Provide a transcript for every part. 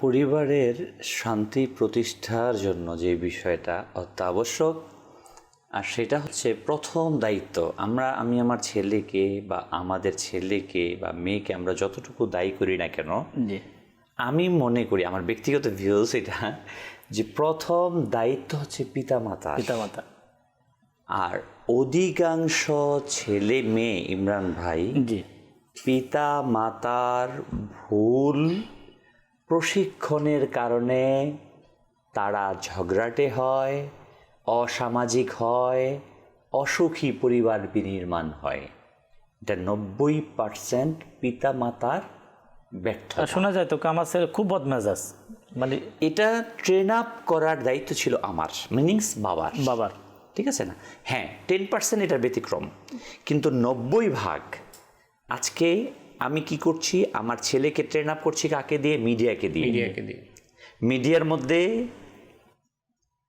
পরিবারের শান্তি প্রতিষ্ঠার জন্য যে বিষয়টা অত্যাবশ্যক আর সেটা হচ্ছে প্রথম দায়িত্ব। আমরা আমি আমার ছেলেকে বা আমাদের ছেলেকে বা মেয়েকে আমরা যতটুকু দায়ী করি না কেন আমি মনে করি আমার ব্যক্তিগত ভিউজ এটা যে প্রথম দায়িত্ব হচ্ছে পিতা মাতা পিতামাতা। আর অধিকাংশ ছেলে মেয়ে ইমরান ভাই পিতা মাতার ভুল প্রশিক্ষণের কারণে তারা ঝগড়াটে হয় অসামাজিক হয় অসুখী পরিবার বিনির্মাণ হয়। এটা নব্বই পার্সেন্ট পিতা মাতার ব্যর্থ শোনা যায় তো আমার ছেলে খুব বদমেজাজ। মানে এটা ট্রেন আপ করার দায়িত্ব ছিল আমার মিনিংস বাবার। বাবার। ঠিক আছে না? হ্যাঁ টেন পার্সেন্ট এটার ব্যতিক্রম। কিন্তু নব্বই ভাগ আজকে আমি কি করছি? আমার ছেলেকে ট্রেন আপ করছি কাকে দিয়ে? মিডিয়াকে দিয়ে। মিডিয়াকে দিয়ে। মিডিয়ার মধ্যে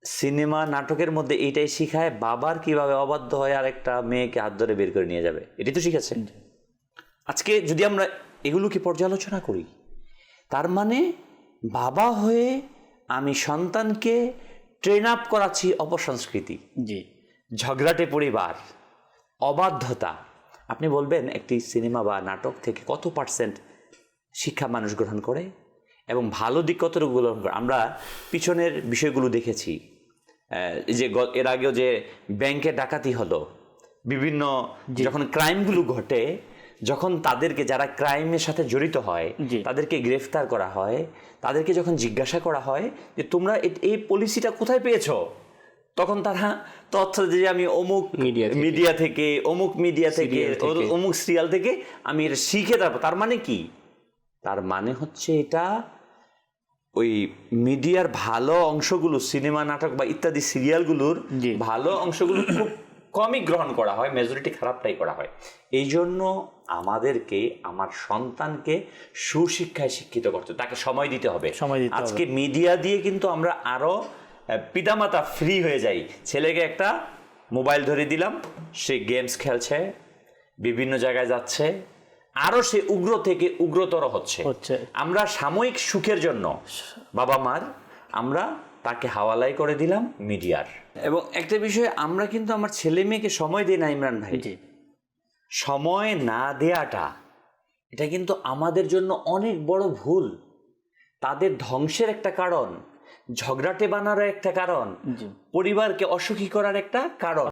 সিনেমা নাটকের মধ্যে এটাই শিখায় বাবার কীভাবে অবাধ্য হয় আর একটা মেয়েকে হাত ধরে বের করে নিয়ে যাবে। এটাই তো শিখাচ্ছে। আজকে যদি আমরা এগুলোকে পর্যালোচনা করি তার মানে বাবা হয়ে আমি সন্তানকে ট্রেন আপ করাচ্ছি অপসংস্কৃতি। জি। ঝগড়াটে পরিবার অবাধ্যতা আপনি বলবেন একটি সিনেমা বা নাটক থেকে কত পার্সেন্ট শিক্ষা মানুষ গ্রহণ করে এবং ভালো দিক কতটুকু গ্রহণ করে? আমরা পিছনের বিষয়গুলো দেখেছি। যে এর আগেও যে ব্যাংকে ডাকাতি হলো বিভিন্ন যখন ক্রাইমগুলো ঘটে যখন তাদেরকে যারা ক্রাইমের সাথে জড়িত হয় তাদেরকে গ্রেফতার করা হয় তাদেরকে যখন জিজ্ঞাসা করা হয় যে তোমরা এই পলিসিটা কোথায় পেয়েছ? তখন তারা তথ্য যে আমি অমুক। মিডিয়া থেকে। অমুক মিডিয়া থেকে অমুক সিরিয়াল থেকে আমি এটা শিখে তারপর তার মানে কি? তার মানে হচ্ছে এটা ওই মিডিয়ার ভালো অংশগুলো সিনেমা নাটক বা ইত্যাদি সিরিয়ালগুলোর ভালো অংশগুলো খুব কমই গ্রহণ করা হয় মেজরিটি খারাপটাই করা হয়। এই জন্য আমাদেরকে আমার সন্তানকে সুশিক্ষায় শিক্ষিত করতে তাকে সময় দিতে হবে। সময় দিতে আজকে মিডিয়া দিয়ে কিন্তু আমরা আরও পিতামাতা ফ্রি হয়ে যাই ছেলেকে একটা মোবাইল ধরে দিলাম সে গেমস খেলছে বিভিন্ন জায়গায় যাচ্ছে আরও সে উগ্র থেকে উগ্রতর হচ্ছে। হচ্ছে। আমরা সাময়িক সুখের জন্য বাবা মার আমরা তাকে হাওয়ালাই করে দিলাম মিডিয়ার। এবং একটা বিষয় আমরা কিন্তু আমার ছেলে মেয়েকে সময় দিই না ইমরান ভাই। সময় না দেয়াটা এটা কিন্তু আমাদের জন্য অনেক বড় ভুল। তাদের ধ্বংসের একটা কারণ ঝগড়াটে বানারও একটা কারণ পরিবারকে অসুখী করার একটা কারণ।